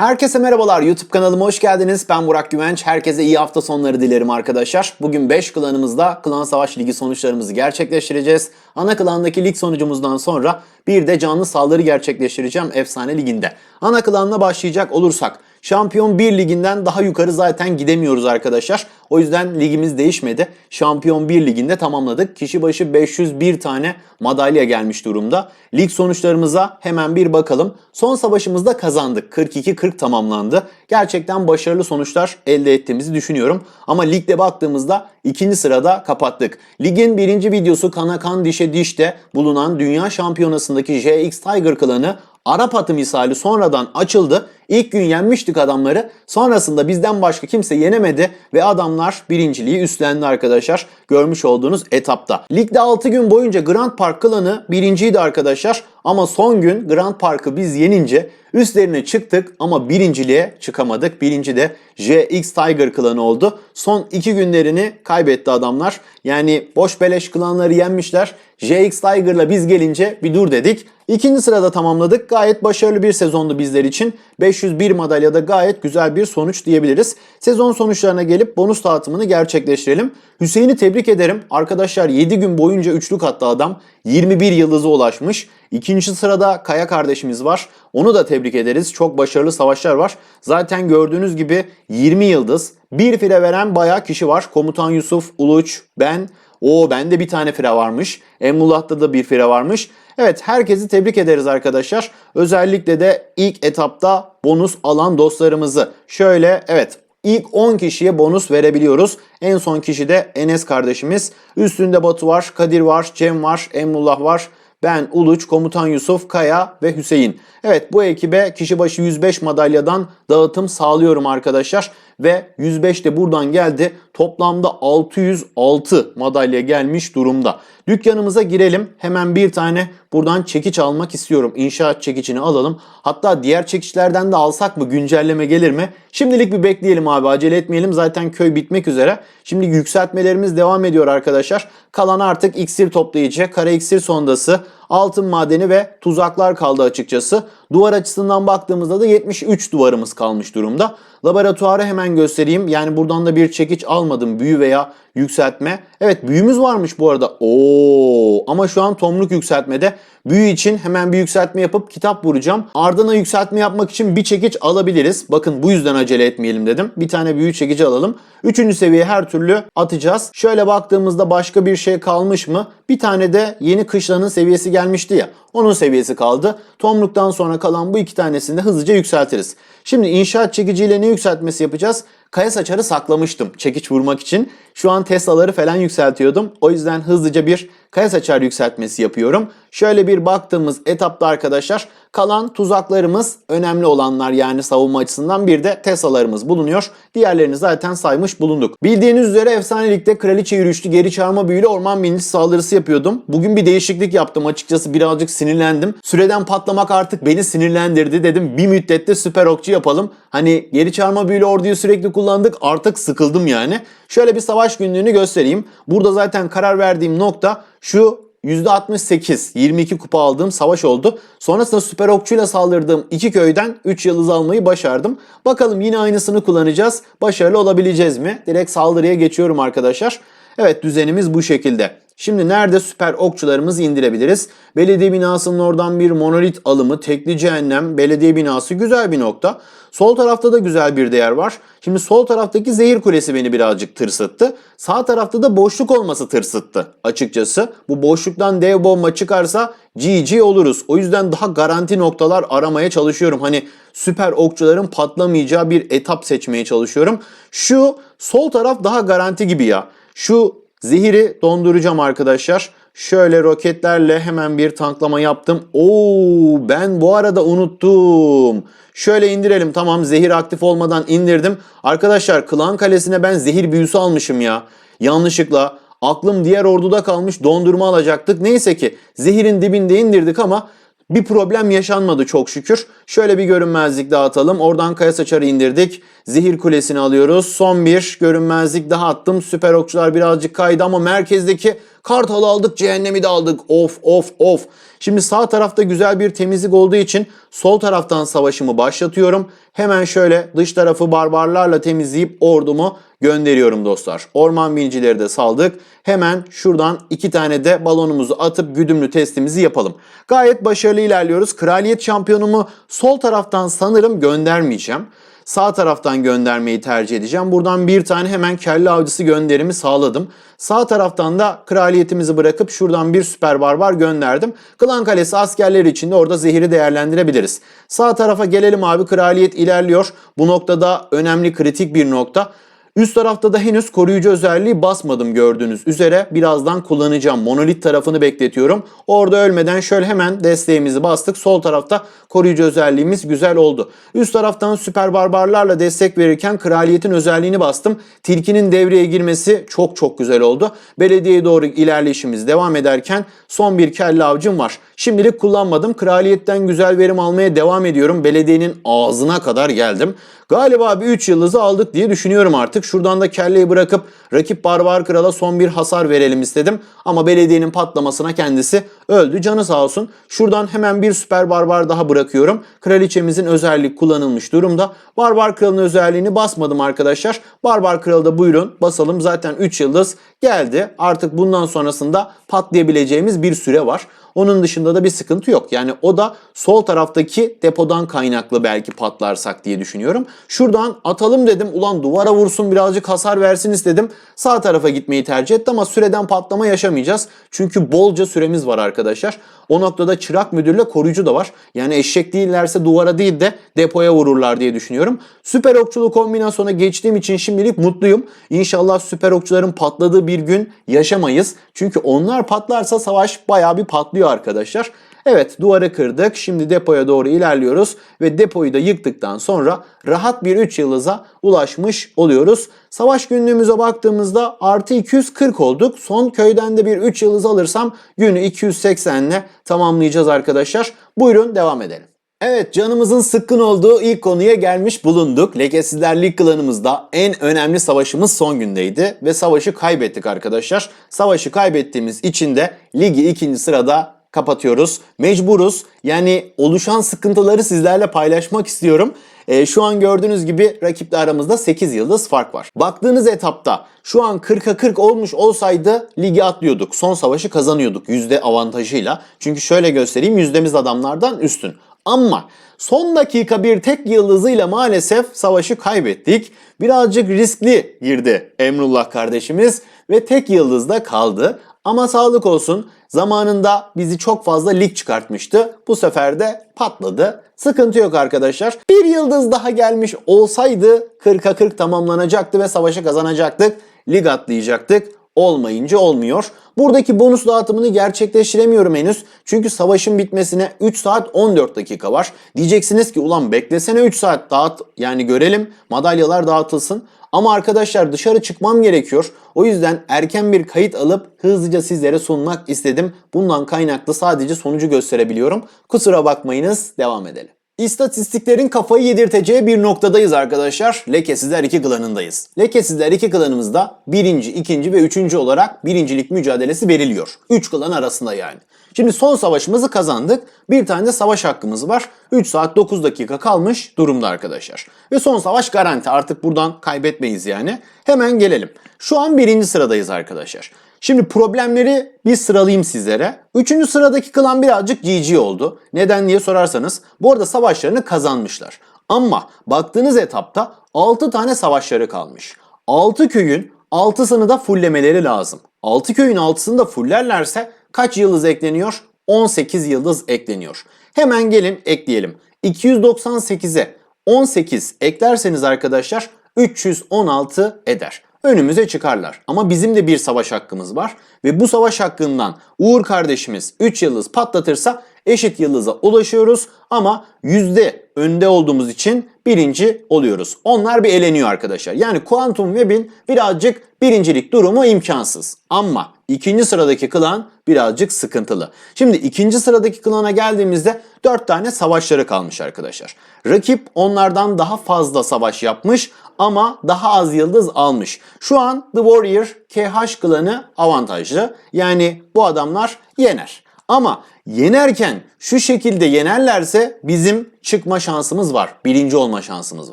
Herkese merhabalar YouTube kanalıma hoş geldiniz. Ben Burak Güvenç. Herkese iyi hafta sonları dilerim arkadaşlar. Bugün 5 klanımızda Klan Savaş Ligi sonuçlarımızı gerçekleştireceğiz. Ana klandaki lig sonucumuzdan sonra bir de canlı saldırı gerçekleştireceğim Efsane Ligi'nde. Ana klanla başlayacak olursak Şampiyon 1 liginden daha yukarı zaten gidemiyoruz arkadaşlar. O yüzden ligimiz değişmedi. Şampiyon 1 liginde tamamladık. Kişi başı 501 tane madalya gelmiş durumda. Lig sonuçlarımıza hemen bir bakalım. Son savaşımızda kazandık. 42-40 tamamlandı. Gerçekten başarılı sonuçlar elde ettiğimizi düşünüyorum. Ama ligde baktığımızda ikinci sırada kapattık. Ligin birinci videosu kana kan dişe dişte bulunan Dünya Şampiyonası'ndaki JX Tiger klanı Arap atı misali sonradan açıldı. İlk gün yenmiştik adamları. Sonrasında bizden başka kimse yenemedi ve adamlar birinciliği üstlendi arkadaşlar. Görmüş olduğunuz etapta. Ligde 6 gün boyunca Grand Park klanı birinciydi arkadaşlar. Ama son gün Grand Park'ı biz yenince üstlerine çıktık ama birinciliğe çıkamadık. Birinci de JX Tiger klanı oldu. Son 2 günlerini kaybetti adamlar. Yani boş beleş klanları yenmişler. JX Tiger'la biz gelince bir dur dedik. İkinci sırada tamamladık. Gayet başarılı bir sezondu bizler için. 501 madalyada gayet güzel bir sonuç diyebiliriz. Sezon sonuçlarına gelip bonus dağıtımını gerçekleştirelim. Hüseyin'i tebrik ederim. Arkadaşlar 7 gün boyunca üçlük attı adam. 21 yıldıza ulaşmış. İkinci sırada Kaya kardeşimiz var. Onu da tebrik ederiz. Çok başarılı savaşlar var. Zaten gördüğünüz gibi 20 yıldız. Bir fire veren bayağı kişi var. Komutan Yusuf, Uluç, ben. O bende bir tane fire varmış. Emmullah'ta da bir fire varmış. Evet herkesi tebrik ederiz arkadaşlar. Özellikle de ilk etapta bonus alan dostlarımızı. Şöyle evet İlk 10 kişiye bonus verebiliyoruz. En son kişi de Enes kardeşimiz. Üstünde Batu var, Kadir var, Cem var, Emrullah var. Ben, Uluç, Komutan Yusuf, Kaya ve Hüseyin. Evet bu ekibe kişi başı 105 madalyadan dağıtım sağlıyorum arkadaşlar. Ve 105 de buradan geldi. Toplamda 606 madalya gelmiş durumda. Dükkanımıza girelim. Hemen bir tane buradan çekiç almak istiyorum. İnşaat çekiçini alalım. Hatta diğer çekiçlerden de alsak mı? Güncelleme gelir mi? Şimdilik bir bekleyelim abi. Acele etmeyelim. Zaten köy bitmek üzere. Şimdi yükseltmelerimiz devam ediyor arkadaşlar. Kalan artık iksir toplayıcı, kara iksir sondası, altın madeni ve tuzaklar kaldı açıkçası. Duvar açısından baktığımızda da 73 duvarımız kalmış durumda. Laboratuvarı hemen göstereyim. Yani buradan da bir çekiç almadım. Büyü veya yükseltme. Evet büyümüz varmış bu arada. Oo ama şu an tomruk yükseltmede. Büyü için hemen bir yükseltme yapıp kitap vuracağım. Ardına yükseltme yapmak için bir çekiç alabiliriz. Bakın bu yüzden acele etmeyelim dedim. Bir tane büyü çekici alalım. Üçüncü seviye her türlü atacağız. Şöyle baktığımızda başka bir şey kalmış mı? Bir tane de yeni kışlanın seviyesi gelmişti ya. Onun seviyesi kaldı. Tomruktan sonra kalan bu iki tanesini de hızlıca yükseltiriz. Şimdi inşaat çekiciyle ne yükseltmesi yapacağız? Kaya saçarı saklamıştım çekiç vurmak için. Şu an Tesla'ları falan yükseltiyordum. O yüzden hızlıca bir kaya saçar yükseltmesi yapıyorum. Şöyle bir baktığımız etapta arkadaşlar kalan tuzaklarımız önemli olanlar yani savunma açısından bir de Tesla'larımız bulunuyor. Diğerlerini zaten saymış bulunduk. Bildiğiniz üzere efsanelikte kraliçe yürüyüşlü geri çağırma büyülü orman bilinci saldırısı yapıyordum. Bugün bir değişiklik yaptım açıkçası birazcık sinirlendim. Süreden patlamak artık beni sinirlendirdi dedim. Bir müddette süper okçu yapalım. Hani geri çağırma büyülü orduyu sürekli kullandık artık sıkıldım yani. Şöyle bir savaş günlüğünü göstereyim. Burada zaten karar verdiğim nokta şu %68, 22 kupa aldığım savaş oldu. Sonrasında süper okçuyla saldırdığım iki köyden 3 yıldız almayı başardım. Bakalım yine aynısını kullanacağız. Başarılı olabileceğiz mi? Direkt saldırıya geçiyorum arkadaşlar. Evet düzenimiz bu şekilde. Şimdi nerede süper okçularımızı indirebiliriz? Belediye binasının oradan bir monolit alımı, tekli cehennem, belediye binası güzel bir nokta. Sol tarafta da güzel bir değer var. Şimdi sol taraftaki zehir kulesi beni birazcık tırsıttı. Sağ tarafta da boşluk olması tırsıttı açıkçası. Bu boşluktan dev bomba çıkarsa GG oluruz. O yüzden daha garanti noktalar aramaya çalışıyorum. Hani süper okçuların patlamayacağı bir etap seçmeye çalışıyorum. Şu sol taraf daha garanti gibi ya. Şu Zehiri donduracağım arkadaşlar. Şöyle roketlerle hemen bir tanklama yaptım. Oo ben bu arada unuttum. Şöyle indirelim tamam zehir aktif olmadan indirdim. Arkadaşlar klan kalesine ben zehir büyüsü almışım ya. Yanlışlıkla aklım diğer orduda kalmış dondurma alacaktık. Neyse ki zehirin dibinde indirdik ama bir problem yaşanmadı çok şükür. Şöyle bir görünmezlik dağıtalım. Oradan kaya saçarı indirdik. Zehir kulesini alıyoruz. Son bir görünmezlik daha attım. Süper okçular birazcık kaydı ama merkezdeki Kartal'ı aldık, Cehennemi de aldık. Of of of. Şimdi sağ tarafta güzel bir temizlik olduğu için sol taraftan savaşımı başlatıyorum. Hemen şöyle dış tarafı barbarlarla temizleyip ordumu gönderiyorum dostlar. Orman binicileri de saldık. Hemen şuradan iki tane de balonumuzu atıp güdümlü testimizi yapalım. Gayet başarılı ilerliyoruz. Kraliyet şampiyonumu sol taraftan sanırım göndermeyeceğim. Sağ taraftan göndermeyi tercih edeceğim. Buradan bir tane hemen kelle avcısı gönderimi sağladım. Sağ taraftan da kraliyetimizi bırakıp şuradan bir süper barbar gönderdim. Klan Kalesi askerleri için de orada zehiri değerlendirebiliriz. Sağ tarafa gelelim abi. Kraliyet ilerliyor. Bu noktada önemli kritik bir nokta. Üst tarafta da henüz koruyucu özelliği basmadım gördüğünüz üzere. Birazdan kullanacağım. Monolit tarafını bekletiyorum. Orada ölmeden şöyle hemen desteğimizi bastık. Sol tarafta koruyucu özelliğimiz güzel oldu. Üst taraftan süper barbarlarla destek verirken kraliyetin özelliğini bastım. Tilkinin devreye girmesi çok çok güzel oldu. Belediyeye doğru ilerleyişimiz devam ederken son bir kelle avcım var. Şimdilik kullanmadım. Kraliyetten güzel verim almaya devam ediyorum. Belediyenin ağzına kadar geldim. Galiba bir 3 yıldızı aldık diye düşünüyorum artık. Şuradan da kelleyi bırakıp rakip barbar krala son bir hasar verelim istedim. Ama belediyenin patlamasına kendisi öldü. Canı sağ olsun. Şuradan hemen bir süper barbar daha bırakıyorum. Kraliçemizin özellik kullanılmış durumda. Barbar kralın özelliğini basmadım arkadaşlar. Barbar kralı da buyurun basalım. Zaten 3 yıldız geldi. Artık bundan sonrasında patlayabileceğimiz bir süre var. Onun dışında da bir sıkıntı yok. Yani o da sol taraftaki depodan kaynaklı belki patlarsak diye düşünüyorum. Şuradan atalım dedim. Ulan duvara vursun birazcık hasar versin istedim. Sağ tarafa gitmeyi tercih etti ama süreden patlama yaşamayacağız. Çünkü bolca süremiz var arkadaşlar. O noktada çırak müdürle koruyucu da var. Yani eşek değillerse duvara değil de depoya vururlar diye düşünüyorum. Süper okçulu kombinasyona geçtiğim için şimdilik mutluyum. İnşallah süper okçuların patladığı bir gün yaşamayız. Çünkü onlar patlarsa savaş bayağı bir patlıyor arkadaşlar. Evet duvarı kırdık. Şimdi depoya doğru ilerliyoruz ve depoyu da yıktıktan sonra rahat bir 3 yıldıza ulaşmış oluyoruz. Savaş günlüğümüze baktığımızda artı 240 olduk. Son köyden de bir 3 yıldız alırsam günü 280 ile tamamlayacağız arkadaşlar. Buyurun devam edelim. Evet canımızın sıkkın olduğu ilk konuya gelmiş bulunduk. Lekesizler Lig klanımızda en önemli savaşımız son gündeydi ve savaşı kaybettik arkadaşlar. Savaşı kaybettiğimiz için de ligi ikinci sırada kapatıyoruz. Mecburuz. Yani oluşan sıkıntıları sizlerle paylaşmak istiyorum. E, şu an gördüğünüz gibi rakiple aramızda 8 yıldız fark var. Baktığınız etapta şu an 40'a 40 olmuş olsaydı ligi atlıyorduk. Son savaşı kazanıyorduk yüzde avantajıyla. Çünkü şöyle göstereyim yüzdemiz adamlardan üstün. Ama son dakika bir tek yıldızıyla maalesef savaşı kaybettik. Birazcık riskli girdi Emrullah kardeşimiz ve tek yıldızda kaldı. Ama sağlık olsun zamanında bizi çok fazla lig çıkartmıştı. Bu sefer de patladı. Sıkıntı yok arkadaşlar. Bir yıldız daha gelmiş olsaydı 40'a 40 tamamlanacaktı ve savaşı kazanacaktık. Lig atlayacaktık. Olmayınca olmuyor. Buradaki bonus dağıtımını gerçekleştiremiyorum henüz. Çünkü savaşın bitmesine 3 saat 14 dakika var. Diyeceksiniz ki ulan beklesene 3 saat dağıt yani görelim madalyalar dağıtılsın. Ama arkadaşlar dışarı çıkmam gerekiyor. O yüzden erken bir kayıt alıp hızlıca sizlere sunmak istedim. Bundan kaynaklı sadece sonucu gösterebiliyorum. Kusura bakmayınız devam edelim. İstatistiklerin kafayı yedirteceği bir noktadayız arkadaşlar. Lekesizler 2 klanındayız. Lekesizler 2 klanımızda birinci, ikinci ve üçüncü olarak birincilik mücadelesi veriliyor. 3 klan arasında yani. Şimdi son savaşımızı kazandık. Bir tane de savaş hakkımız var. 3 saat 9 dakika kalmış durumda arkadaşlar. Ve son savaş garanti. Artık buradan kaybetmeyiz yani. Hemen gelelim. Şu an birinci sıradayız arkadaşlar. Şimdi problemleri bir sıralayayım sizlere. Üçüncü sıradaki klan birazcık GG oldu. Neden diye sorarsanız bu arada savaşlarını kazanmışlar. Ama baktığınız etapta 6 tane savaşları kalmış. 6 köyün 6'sını da fulllemeleri lazım. 6 köyün 6'sını da fullerlerse kaç yıldız ekleniyor? 18 yıldız ekleniyor. Hemen gelin ekleyelim. 298'e 18 eklerseniz arkadaşlar 316 eder önümüze çıkarlar. Ama bizim de bir savaş hakkımız var ve bu savaş hakkından Uğur kardeşimiz 3 yıldız patlatırsa eşit yıldıza ulaşıyoruz ama yüzde önde olduğumuz için birinci oluyoruz. Onlar bir eleniyor arkadaşlar. Yani Quantum Web'in birazcık birincilik durumu imkansız. Ama ikinci sıradaki klan birazcık sıkıntılı. Şimdi ikinci sıradaki klana geldiğimizde 4 tane savaşları kalmış arkadaşlar. Rakip onlardan daha fazla savaş yapmış ama daha az yıldız almış. Şu an The Warrior KH klanı avantajlı. Yani bu adamlar yener. Ama yenerken şu şekilde yenerlerse bizim çıkma şansımız var. Birinci olma şansımız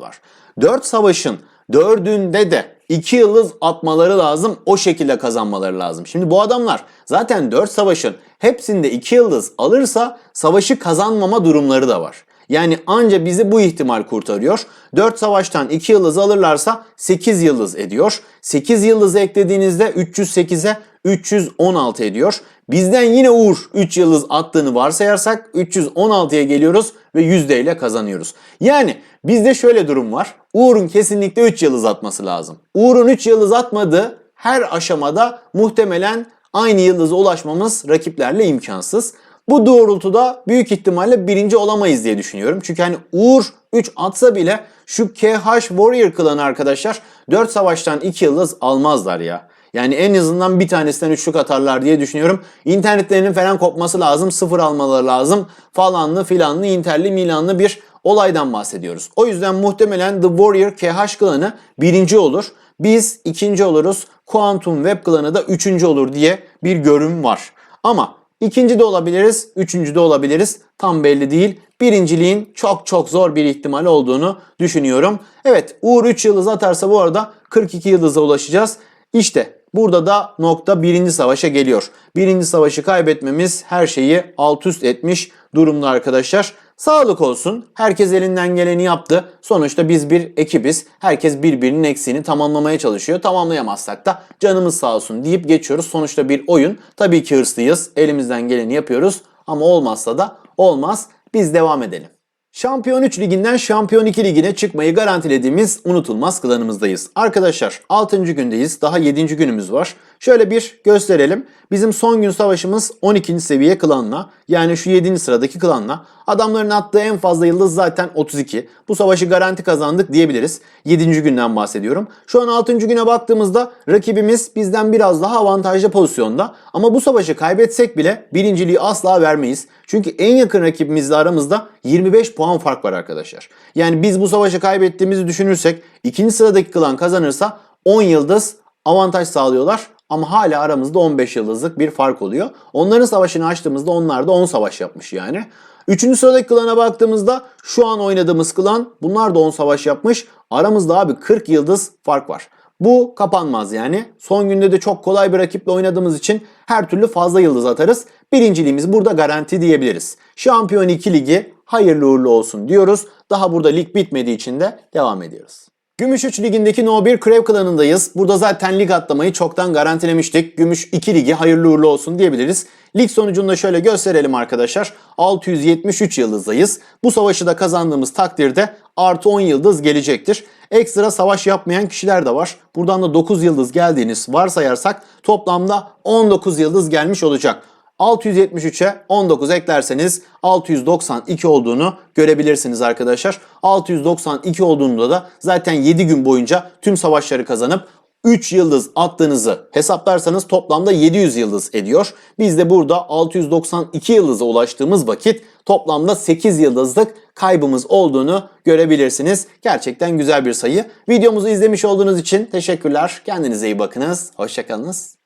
var. 4 savaşın dördünde de 2 yıldız atmaları lazım. O şekilde kazanmaları lazım. Şimdi bu adamlar zaten 4 savaşın hepsinde 2 yıldız alırsa savaşı kazanmama durumları da var. Yani anca bizi bu ihtimal kurtarıyor. 4 savaştan 2 yıldız alırlarsa 8 yıldız ediyor. 8 yıldızı eklediğinizde 308'e 316 ediyor. Bizden yine Uğur 3 yıldız attığını varsayarsak 316'ya geliyoruz ve yüzde ile kazanıyoruz. Yani bizde şöyle durum var. Uğur'un kesinlikle 3 yıldız atması lazım. Uğur'un 3 yıldız atmadığı her aşamada muhtemelen aynı yıldıza ulaşmamız rakiplerle imkansız. Bu doğrultuda büyük ihtimalle birinci olamayız diye düşünüyorum. Çünkü hani Uğur 3 atsa bile şu KH Warrior klanı arkadaşlar 4 savaştan 2 yıldız almazlar ya. Yani en azından bir tanesinden üçlük atarlar diye düşünüyorum. İnternetlerinin falan kopması lazım. Sıfır almaları lazım. Falanlı filanlı interli milanlı bir olaydan bahsediyoruz. O yüzden muhtemelen The Warrior KH klanı birinci olur. Biz ikinci oluruz. Quantum Web klanı da üçüncü olur diye bir görüm var. Ama ikinci de olabiliriz, üçüncü de olabiliriz. Tam belli değil. Birinciliğin çok çok zor bir ihtimal olduğunu düşünüyorum. Evet Uğur 3 yıldız atarsa bu arada 42 yıldıza ulaşacağız. İşte burada da nokta birinci savaşa geliyor. Birinci savaşı kaybetmemiz her şeyi alt üst etmiş durumda arkadaşlar. Sağlık olsun. Herkes elinden geleni yaptı. Sonuçta biz bir ekibiz. Herkes birbirinin eksiğini tamamlamaya çalışıyor. Tamamlayamazsak da canımız sağ olsun deyip geçiyoruz. Sonuçta bir oyun. Tabii ki hırslıyız. Elimizden geleni yapıyoruz. Ama olmazsa da olmaz. Biz devam edelim. Şampiyon 3 liginden Şampiyon 2 ligine çıkmayı garantilediğimiz unutulmaz klanımızdayız. Arkadaşlar 6. gündeyiz. Daha 7. günümüz var. Şöyle bir gösterelim. Bizim son gün savaşımız 12. seviye klanla. Yani şu 7. sıradaki klanla. Adamların attığı en fazla yıldız zaten 32. Bu savaşı garanti kazandık diyebiliriz. 7. günden bahsediyorum. Şu an 6. güne baktığımızda rakibimiz bizden biraz daha avantajlı pozisyonda. Ama bu savaşı kaybetsek bile birinciliği asla vermeyiz. Çünkü en yakın rakibimizle aramızda 25 puan fark var arkadaşlar. Yani biz bu savaşı kaybettiğimizi düşünürsek ikinci sıradaki klan kazanırsa 10 yıldız avantaj sağlıyorlar. Ama hala aramızda 15 yıldızlık bir fark oluyor. Onların savaşını açtığımızda onlar da 10 savaş yapmış yani. Üçüncü sıradaki klana baktığımızda şu an oynadığımız klan bunlar da 10 savaş yapmış. Aramızda abi 40 yıldız fark var. Bu kapanmaz yani. Son günde de çok kolay bir rakiple oynadığımız için her türlü fazla yıldız atarız. Birinciliğimiz burada garanti diyebiliriz. Şampiyon 2 ligi hayırlı uğurlu olsun diyoruz. Daha burada lig bitmediği için de devam ediyoruz. Gümüş 3 ligindeki No 1 Krev klanındayız. Burada zaten lig atlamayı çoktan garantilemiştik. Gümüş 2 ligi hayırlı uğurlu olsun diyebiliriz. Lig sonucunu da şöyle gösterelim arkadaşlar. 673 yıldızdayız. Bu savaşı da kazandığımız takdirde artı 10 yıldız gelecektir. Ekstra savaş yapmayan kişiler de var. Buradan da 9 yıldız geldiğiniz varsayarsak toplamda 19 yıldız gelmiş olacak. 673'e 19 eklerseniz 692 olduğunu görebilirsiniz arkadaşlar. 692 olduğunda da zaten 7 gün boyunca tüm savaşları kazanıp 3 yıldız attığınızı hesaplarsanız toplamda 700 yıldız ediyor. Biz de burada 692 yıldıza ulaştığımız vakit toplamda 8 yıldızlık kaybımız olduğunu görebilirsiniz. Gerçekten güzel bir sayı. Videomuzu izlemiş olduğunuz için teşekkürler. Kendinize iyi bakınız. Hoşçakalınız.